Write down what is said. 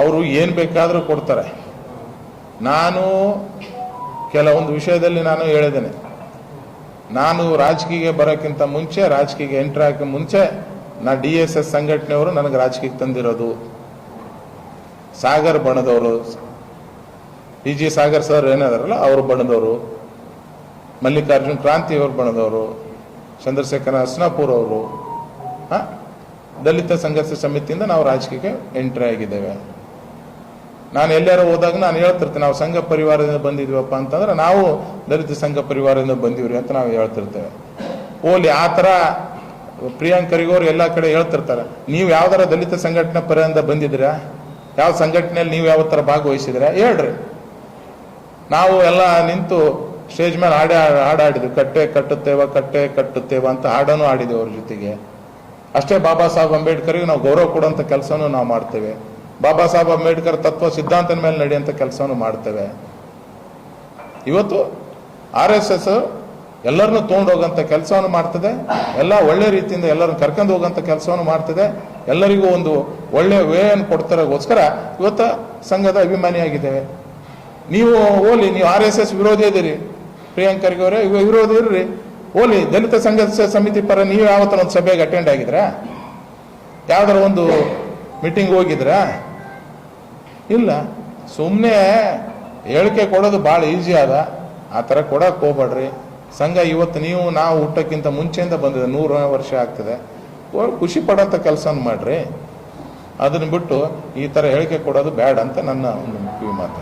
ಅವರು ಏನು ಬೇಕಾದರೂ ಕೊಡ್ತಾರೆ. ನಾನು ಕೆಲವೊಂದು ವಿಷಯದಲ್ಲಿ ನಾನು ಹೇಳಿದ್ದೇನೆ. ನಾನು ರಾಜಕೀಯಕ್ಕೆ ಬರೋಕ್ಕಿಂತ ಮುಂಚೆ ರಾಜಕೀಯ ಎಂಟ್ರಿ ಹಾಕಿ ಮುಂಚೆ, ನಾ ಡಿ ಎಸ್ ಎಸ್ ಸಂಘಟನೆಯವರು ನನಗೆ ರಾಜಕೀಯಕ್ಕೆ ತಂದಿರೋದು. ಸಾಗರ್ ಬಣದವರು ಡಿ ಜಿ ಸಾಗರ್ ಸರ್ ಏನಾದಾರಲ್ಲ, ಅವರು ಬಣದವರು. ಮಲ್ಲಿಕಾರ್ಜುನ್ ಕ್ರಾಂತಿ ಅವರು ಬಣದವರು. ಚಂದ್ರಶೇಖರ ಹಸ್ನಾಪುರ್ ಅವರು. ದಲಿತ ಸಂಘರ್ಷ ಸಮಿತಿಯಿಂದ ನಾವು ರಾಜಕೀಯಕ್ಕೆ ಎಂಟ್ರಿ ಆಗಿದ್ದೇವೆ. ನಾನು ಎಲ್ಲಾರು ಹೋದಾಗ ನಾನು ಹೇಳ್ತಿರ್ತೇನೆ, ನಾವು ಸಂಘ ಪರಿವಾರದಿಂದ ಬಂದಿದ್ವಪ್ಪ ಅಂತಂದ್ರೆ ನಾವು ದಲಿತ ಸಂಘ ಪರಿವಾರದಿಂದ ಬಂದಿವ್ರಿ ಅಂತ ನಾವು ಹೇಳ್ತಿರ್ತೇವೆ. ಓಲಿ ಆ ಥರ ಪ್ರಿಯಾಂಕರಿಗೋರು ಎಲ್ಲ ಕಡೆ ಹೇಳ್ತಿರ್ತಾರೆ, ನೀವು ಯಾವ್ದಾರ ದಲಿತ ಸಂಘಟನೆ ಪರಿಯಿಂದ ಬಂದಿದ್ದೀರಾ? ಯಾವ ಸಂಘಟನೆಯಲ್ಲಿ ನೀವು ಯಾವ ಥರ ಭಾಗವಹಿಸಿದ್ರೆ ಹೇಳ್ರಿ. ನಾವು ಎಲ್ಲ ನಿಂತು ಸ್ಟೇಜ್ ಮೇಲೆ ಹಾಡೆ, ಹಾಡಾಡಿದ್ವಿ, ಕಟ್ಟೆ ಕಟ್ಟುತ್ತೇವ ಕಟ್ಟೆ ಕಟ್ಟುತ್ತೇವ ಅಂತ ಹಾಡನ್ನು ಆಡಿದ್ವಿ ಅವ್ರ ಜೊತೆಗೆ. ಅಷ್ಟೇ ಬಾಬಾ ಸಾಹೇಬ್ ಅಂಬೇಡ್ಕರ್ಗೆ ನಾವು ಗೌರವ ಕೊಡುವಂಥ ಕೆಲಸನೂ ನಾವು ಮಾಡ್ತೇವೆ. ಬಾಬಾ ಸಾಹೇಬ್ ಅಂಬೇಡ್ಕರ್ ತತ್ವ ಸಿದ್ಧಾಂತದ ಮೇಲೆ ನಡೆಯುವಂಥ ಕೆಲಸವನ್ನು ಮಾಡ್ತೇವೆ. ಇವತ್ತು ಆರ್ ಎಸ್ ಎಸ್ ಎಲ್ಲರನ್ನು ತೊಗೊಂಡು ಕೆಲಸವನ್ನು ಮಾಡ್ತದೆ. ಎಲ್ಲ ಒಳ್ಳೆ ರೀತಿಯಿಂದ ಎಲ್ಲರನ್ನು ಕರ್ಕೊಂಡು ಹೋಗೋಂಥ ಕೆಲಸವನ್ನು ಮಾಡ್ತದೆ. ಎಲ್ಲರಿಗೂ ಒಂದು ಒಳ್ಳೆ ವೇಯನ್ನು ಕೊಡ್ತಾರೋಸ್ಕರ ಇವತ್ತು ಸಂಘದ ಅಭಿಮಾನಿಯಾಗಿದ್ದೇವೆ. ನೀವು ಓಲಿ ನೀವು ಆರ್ ಎಸ್ ಎಸ್ ವಿರೋಧಿ ಇದೀರಿ ಪ್ರಿಯಾಂಕರ್ಗೆ ಅವರೇ, ಇವ ವಿರೋಧಿ ಇರ್ರಿ. ಓಲಿ ದಲಿತ ಸಂಘರ್ಷ ಸಮಿತಿ ಪರ ನೀವು ಯಾವತ್ತರ ಒಂದು ಸಭೆಗೆ ಅಟೆಂಡ್ ಆಗಿದ್ರಾ? ಯಾವ್ದಾರ ಒಂದು ಮೀಟಿಂಗ್ ಹೋಗಿದ್ರಾ? ಇಲ್ಲ ಸುಮ್ಮನೆ ಹೇಳಿಕೆ ಕೊಡೋದು ಭಾಳ ಈಸಿ ಅದ ಆ ಥರ ಕೊಡಕ್ಕೆ ಹೋಗ್ಬೇಡ್ರಿ. ಸಂಘ ಇವತ್ತು ನೀವು, ನಾವು ಹುಟ್ಟಕ್ಕಿಂತ ಮುಂಚೆಯಿಂದ ಬಂದಿದೆ, ನೂರನೇ ವರ್ಷ ಆಗ್ತದೆ. ಖುಷಿ ಪಡೋಂಥ ಕೆಲಸನ ಮಾಡಿರಿ. ಅದನ್ನು ಬಿಟ್ಟು ಈ ಥರ ಹೇಳಿಕೆ ಕೊಡೋದು ಬೇಡ ಅಂತ ನನ್ನ ಒಂದು ಕಿವಿ ಮಾತು